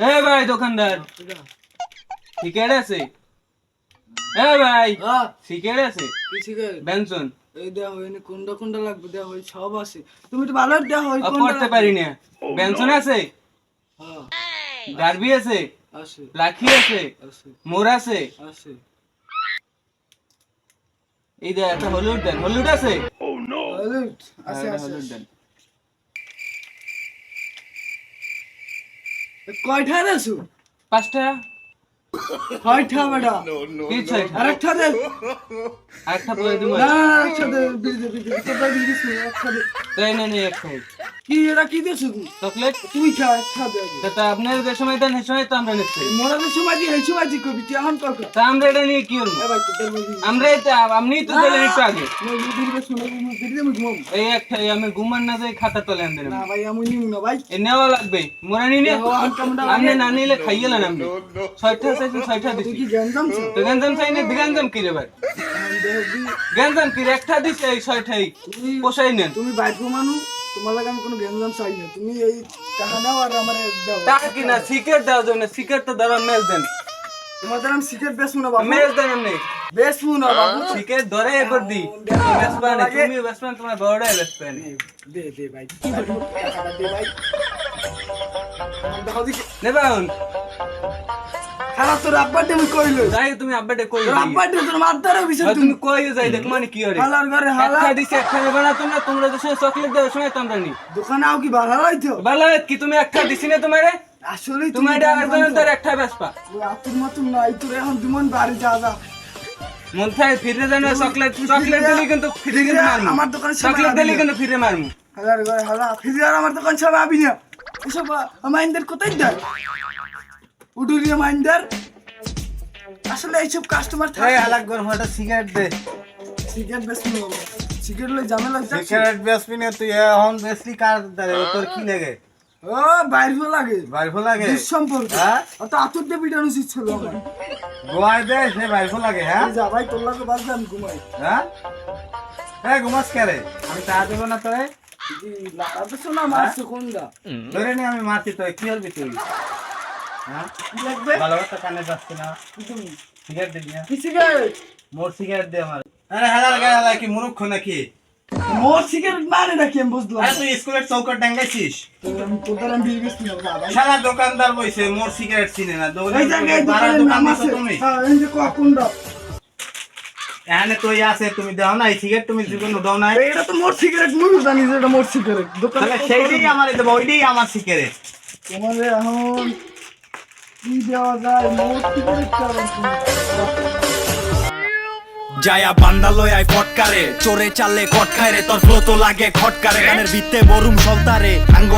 এ ভাই দোকানদার। সিগারেট আছে এ ভাই হ্যাঁ সিগারেট আছে কি সিগারেট বেনসন। এই দেওয়া হয়নি কোনটা কোনটা লাগবে? দেওয়া হয় সব আছে। তুমি তো ভালো দেওয়া হয় ও করতে পারি না। বেনসন আছে? হ্যাঁ ডারবি আছে? আছে। লাখি আছে? আছে। মোর আছে? আছে। এই দেখ একটা হলুদ দেন। হলুদ আছে? হলুদ আছে হ্যাঁ, আছে। হলুদ দেন। কয়টা দেছো? পাঁচটা। কয়টা বেটা কি ছয় আরেকটা দে। আরেকটা বলে দিব। না আরেকটা দে বিড়ি দিস না একটা দে তাই না নেই একটাই কি এটা কি দেছো তুই চকলেট? তুই খা আগে। তা আপনার যে সময় দেন সেই সময় তো আমরা নিচ্ছি। মোরা তো সময় দিয়ে এই সময় দিয়ে করবি তুই এখন কর তা আমরা এটা নিয়ে কি করব? ভাই তোদের মধ্যে আমরা এটা আপনি তো দিলেন একটু আগে। শুনে আমি এই একটা আমি ঘুমান না যাই খাতা তোলে আনবেন না ভাই আমি নিব না ভাই। এ নেওয়া লাগবে মোরা নিলে আপনি না নিলে খাইয়েলেন আপনি। ছয়টা চাইছেন ছয়টা দিছি। কি গ্যাঞ্জাম ছো তো গঞ্জাম চাই না গঞ্জাম কি রে ভাই? গঞ্জাম কি? একটা দিছে এই ছয়টাই। তুমি পোষাই নেন। তুমি বাইক মানু তোমার লাগে আমি কোনো ব্যঞ্জন চাই না। তুমি এই টাকা দাও আর আমার দাও। টাকা কি না? সিগারেট দাও না সিগারেট তো দাঁড়া মেল দেন। তোমাদের আমি সিগারেট বেসবো না বাবু। মেল দেন আপনি বেসবো না বাবু। সিগারেট ধরে এবার দি। বেসপান তুমি বেসপান তোমার বড়টাই বেসপান দে দে ভাই। দে ভাই। দেখো দেখি নেবাউন খারাপ তোর আব্বার আমি কইলো যাই তুমি আব্বাটে কই তোর আব্বার তোর মারতার বিষয় আর তুমি তুমি যাই দেখ মানে কি হরে। হালার ঘরে হালা। একটা দিছে একটা নেবে না তোমরা তোমরা চকলেট দেওয়ার সময় তো আমরা নি। দোকানে আও কি ভালো ভালো কি তুমি একটা দিছি না তোমারে? আসলে তুমি এটা একজনের ধরে একটা বেসপা আতুর মতন নাই তোর এখন দুমন বাড়ি যা যা। মন থাকে ফিরে দেন চকলেট চকলেট দিলি কিন্তু ফিরে কিন্তু মারমু। আমার দোকানে চকলেট দিলি কিন্তু ফিরে মারমু। হালার ঘরে হালা ফিরে আর আমার দোকান সব আবি না। এসব মাইন্ডার কোথায় দেয়? উডুরিয়া মাইন্ডার আসলে এইসব কাস্টমার থাকে। আলাক গরম একটা সিগারেট দে। সিগারেট বেশ সিগারেট লই ঝামেলা হচ্ছে। সিগারেট বেচবি না তুই এখন বেচলি কার দ্বারে? তোর কি লাগে? ও বাইরে লাগে। বাইফো লাগে? দুঃসম্পর্ক। হ্যাঁ? অত আতুর দিয়ে পিটানো উচিত ছিল আমার। দে সে বাইফো লাগে হ্যাঁ? যা ভাই তোর লাগে বাজলে আমি ঘুমাই। হ্যাঁ? ঘুমাস আমি দেবো না তোরে? লাগাতে শোনা মারছে কোনটা? ধরে নি আমি মারছি তোরে। কি হলবি তুই হ্যাঁ? কি লাগবে? ভালো কথা কানে যাচ্ছে না। সিগারেট দিবি না? সিগারেট? মোর সিগারেট দে আমার। আরে হালাল গায়ে হালাল কি মুরুক্ষ নাকি? মোর সিগারেট মানে নাকি আমি বুঝলাম। আরে তুই স্কুলের চৌকট ডাঙ্গাইছিস? তোদের আমি বিয়ে গেছি না সারা দোকানদার বইছে মোর সিগারেট চিনে না। দৌড়ে এই জায়গায় বাড়ার দোকানের দোকান আছে। তুমি? হ্যাঁ এই যে কোয়া এখানে তুই আছে তুমি দাও না এই সিগারেট তুমি জীবনে দাও না এটা তো মোর সিগারেট মুই জানি যে এটা মোর সিগারেট। দোকানে সেইটাই আমার দেবো ওইটাই আমার সিগারেট। তোমাদের এখন দেওয়া যায় মোর সিগারেট যায়া বান্দালয় আই ফটকারে চোরে চাললে কটকারে তোর ফ্লো তো লাগে খটকারে গানের ভিত্তে বরুম সলতারে আঙ্গ